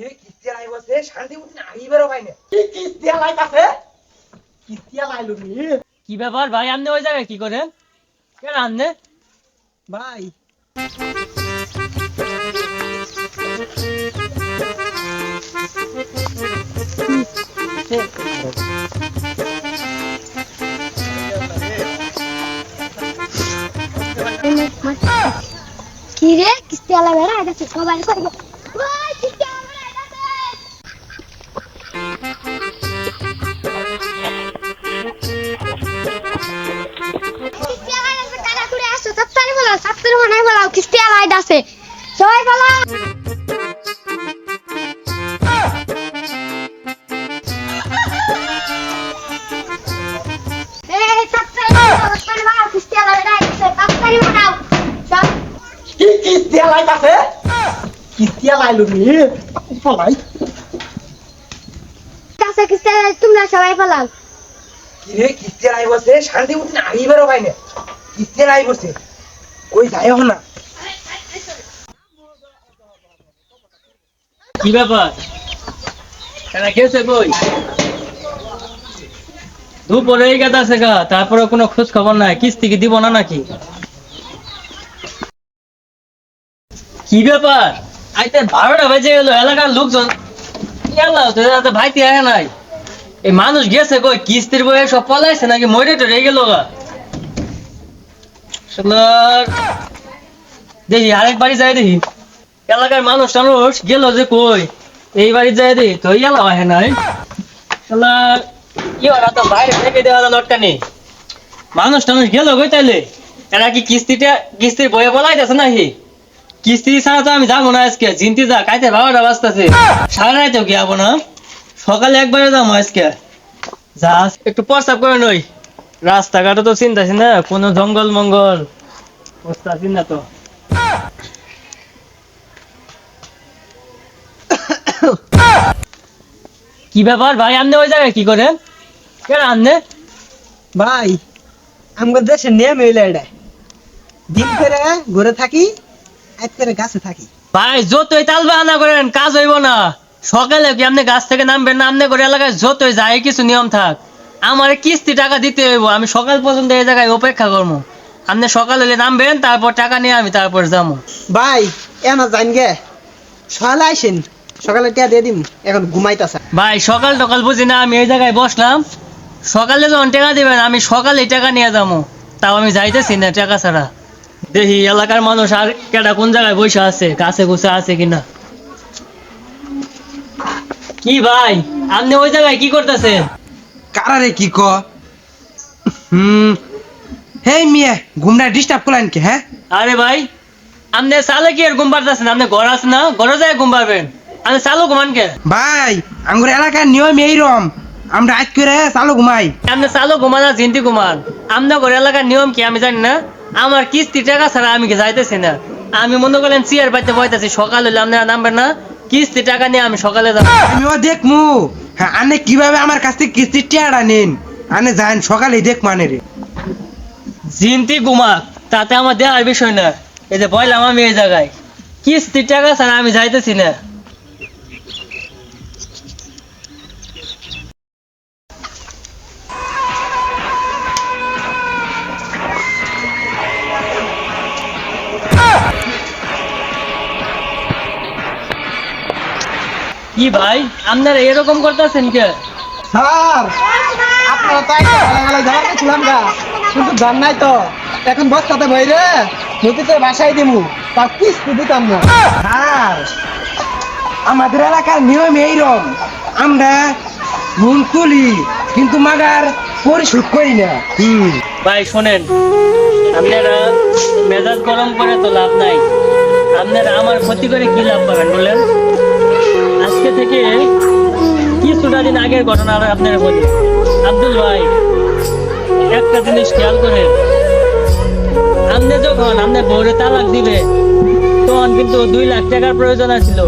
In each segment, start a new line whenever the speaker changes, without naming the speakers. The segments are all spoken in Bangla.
এই শান্তি আইবারও পাই না
কি নি?
ব্যাপার ভাই আপনি ওই জায়গায় কি করেন কেন আপনি
ভাই।
কি রে কিস্তি আলা বেড়া এটা সবাই করে বানাই বলো কিস্তি আলা এটা আছে সবাই বলো এই তাড়াতাড়ি বানাও তাড়াতাড়ি বানাও কিস্তি আলা বেড়া এটা আছে তাড়াতাড়ি বানাও সব।
কি কিস্তি আলাইতাছে কিস্তি আলাইলো নি পলাই।
কাছে কিস্তি আলা তোমরা সবাই পালাও।
কি রে কিস্তি আলাই বসে? শান্তি মতন আইবারও পাই না কিস্তি আলাই বসে। কই যায় না।
কি ব্যাপার? কেন গেছে এই গেছে গা তারপরে কোনো খোঁজ খবর নাই। কিস্তি কি দিব না নাকি? কি ব্যাপার? আইতে বারোটা বেজে গেল, এলাকার লোকজন ভাইতে আয় নাই। এই মানুষ গেছে কই? কিস্তির বয়ে সব পলাইছে নাকি মরে টরে গেল গা? দেখি, আরেক বাড়ি যাই দেখি। এলাকার মানুষ টানুষ গেল যে কই? এই বাড়ি যাই দেখি তো এলা আহে নাই। তো বাইরে থেকে দেওয়া লটকা নেই মানুষ টানুষ গেল তাইলে? এরা কি কিস্তিটা, কিস্তির বয়ে নাকি? কিস্তি ছাড়া তো আমি যাব না আজকে, জিনতি যা, কাইতে বাবাটা বাঁচতেছে সারা রাইতেও কি যাব না? সকালে একবারে যাব আজকে। যা, একটু প্রস্তাব করে নই। রাস্তাঘাটে তো চিন্তাছি না, কোনো জঙ্গল মঙ্গল বুঝতেছি না তো। কি ব্যাপার ভাই? আপনি ওই জায়গায় কি করেন কেন আপনি
ভাই আমাদের দেশে নিয়ম হইল এটা দিন করে ঘুরে থাকি এক করে গাছে থাকি।
ভাই যতই তাল বাহানা করেন কাজ হইব না। সকালে কি আপনি গাছ থেকে নামবেন না? আপনি করে এলাকায় যতই যায় কিছু নিয়ম থাক। আমার কিস্তি টাকা দিতে হইব। আমি সকাল পর্যন্ত এই জায়গায় অপেক্ষা করব আপনি সকাল হলে নামবেন তারপর টাকা নিয়ে আমি তারপর যাব
ভাই এনা জান গে সকালে আইসেন। সকালে টিয়া দিয়ে দিম এখন ঘুমাইতাছে।
ভাই সকাল টকাল বুঝি না আমি এই জায়গায় বসলাম। সকালে যখন টাকা দিবেন আমি সকালে টাকা নিয়ে যাব। তাও আমি যাইতেছি না টাকা ছাড়া। দেখি এলাকার মানুষ আর কেটা কোন জায়গায় বসে আছে কাছে কুছে আছে কিনা। কি ভাই আপনি ওই জায়গায় কি করতেছেন?
কারারে কি ক? হুম হেই মিয়া ঘুমনা ডিস্টার্ব করলেন কি হ্যাঁ?
আরে ভাই আপনি চালে কি আর ঘুম পারতেছেন আপনি ঘর আছে না? ঘরে যায় ঘুম পারবেন আপনি চালু ঘুমান কে?
ভাই আঙ্গুর এলাকার নিয়ম এইরম আমরা আজ করে চালু ঘুমাই।
আপনি চালু ঘুমান আর জিন্তি ঘুমান। আপনার ঘর এলাকার নিয়ম কি আমি জানি না। আমার কিস্তি টাকা ছাড়া আমি যাইতেছি না। আমি মনে করলেন চেয়ার পাইতে বইতেছি সকাল হলে আপনারা নামবেন না। কিস্তি টাকা নিয়ে আমি সকালে যাব।
আমিও দেখমু। হ্যাঁ আনে কীভাবে আমার কাছ থেকে কিস্তির টিয়াটা নিন। আনে যান সকালে দেখ মানে রে।
জিন্তি ঘুমাক তাতে আমার দেওয়ার বিষয় না। এই যে বললাম আমি এই জায়গায়। কিস্তি টাকা ছাড়া আমি যাইতেছি না। কি ভাই? আপনারা এরকম করতেছেন কে?
স্যার আপনারা তো একটা গালাগালাই ঝাড়া গেছিলাম গা। কিন্তু জান নাই তো এখন বস্তাতে ভই রে নদীতে বাসায় দিমু তার কিস্তি দিতাম না।
স্যার আমাদের এলাকার নিয়ম এইরম আমরা নুন তুলি কিন্তু মাগার পরিশোধ করি না। হুম
ভাই শোনেন আপনারা মেজাজ গরম করে তো লাভ নাই। আপনারা আমার ক্ষতি করে কি লাভ পাবেন বলেন? থেকে কিছুটা দিন আগের ঘটনা আপনারা বলি। আব্দুল ভাই, একটা জিনিস খেয়াল করে আপনি যখন আপনি বউরে তালাক দিবে, তখন কিন্তু দুই লাখ টাকার প্রয়োজন আছিল।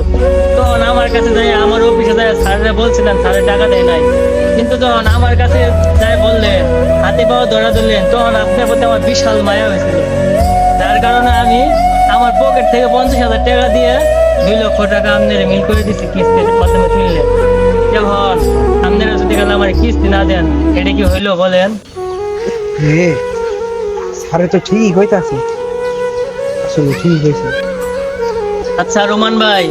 তখন আমার কাছে যাই, আমার অফিসে যাই, স্যাররা বলছিলেন স্যারের টাকা দেয় নাই। কিন্তু যখন আমার কাছে যাই বললেন, হাতে পাওয়া ধরা ধরলেন, তখন আপনার প্রতি আমার বিশাল মায়া হয়েছিল। যার কারণে আমি আমার পকেট থেকে পঞ্চাশ হাজার টাকা দিয়ে দুই লক্ষ টাকা আপনার মিল করে দিছি কিস্তির মাধ্যমে তুললে। এখন আপনারা যদি গেলে আমার কিস্তি না দেন এটা কি হইল বলেন?
সারে তো ঠিক হইতাছে আসলে ঠিক
আচ্ছা রোমান ভাই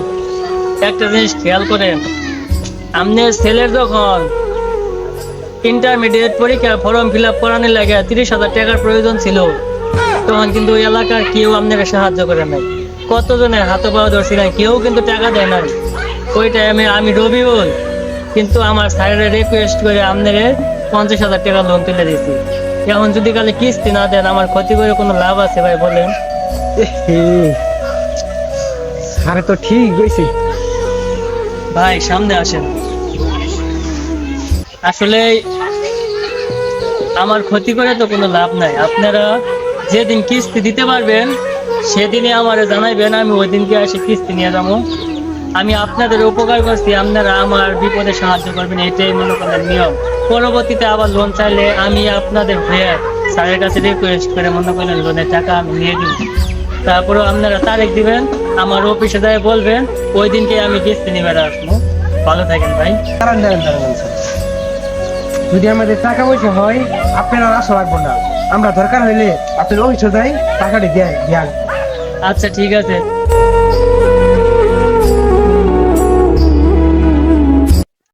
একটা জিনিস খেয়াল করেন। আপনার ছেলের যখন ইন্টারমিডিয়েট পরীক্ষা ফর্ম ফিল আপ করানোর লাগে তিরিশ হাজার টাকার প্রয়োজন ছিল তখন কিন্তু ওই এলাকার কেউ আপনাকে সাহায্য করে নাই। কতজনের হাতে পাওয়া ধরছি না কেউ কিন্তু টাকা দেয় নাই। ওই টাইমে আমি রবিউল কিন্তু আমার স্যারের রিকোয়েস্ট করে আপনারে পঞ্চাশ হাজার টাকা লোন তুলে দিয়েছি। এখন যদি কালে কিস্তি না দেন আমার ক্ষতি করে কোনো লাভ আছে ভাই বলেন?
সারে তো ঠিক হয়েছে
ভাই সামনে আসেন। আসলে আমার ক্ষতি করে তো কোনো লাভ নাই। আপনারা যেদিন কিস্তি দিতে পারবেন সেদিনে আমার জানাইবেন আমি ওই দিনকে এসে কিস্তি নিয়ে যাব। আমি আপনাদের উপকার করছি, আপনারা আমার বিপদে সাহায্য করবেন, এটাই মনে করেন নিয়ম। পরবর্তীতে আবার লোন চাইলে আমি আপনাদের হয়ে স্যারের কাছে রিকোয়েস্ট করে মনে করেন লোনের টাকা আমি নিয়ে দিব তারপরেও আপনারা তারিখ দিবেন, আমার অফিসে যায় বলবেন ওই দিনকে আমি কিস্তি নিবে আসব। ভালো থাকেন ভাই।
যদি আমাদের টাকা পয়সা হয়, আপনারা আশা লাগবো না। আমরা দরকার হইলে আপনার অফিসে যাই, টাকাটা দিয়ে দিয়ে।
আচ্ছা ঠিক আছে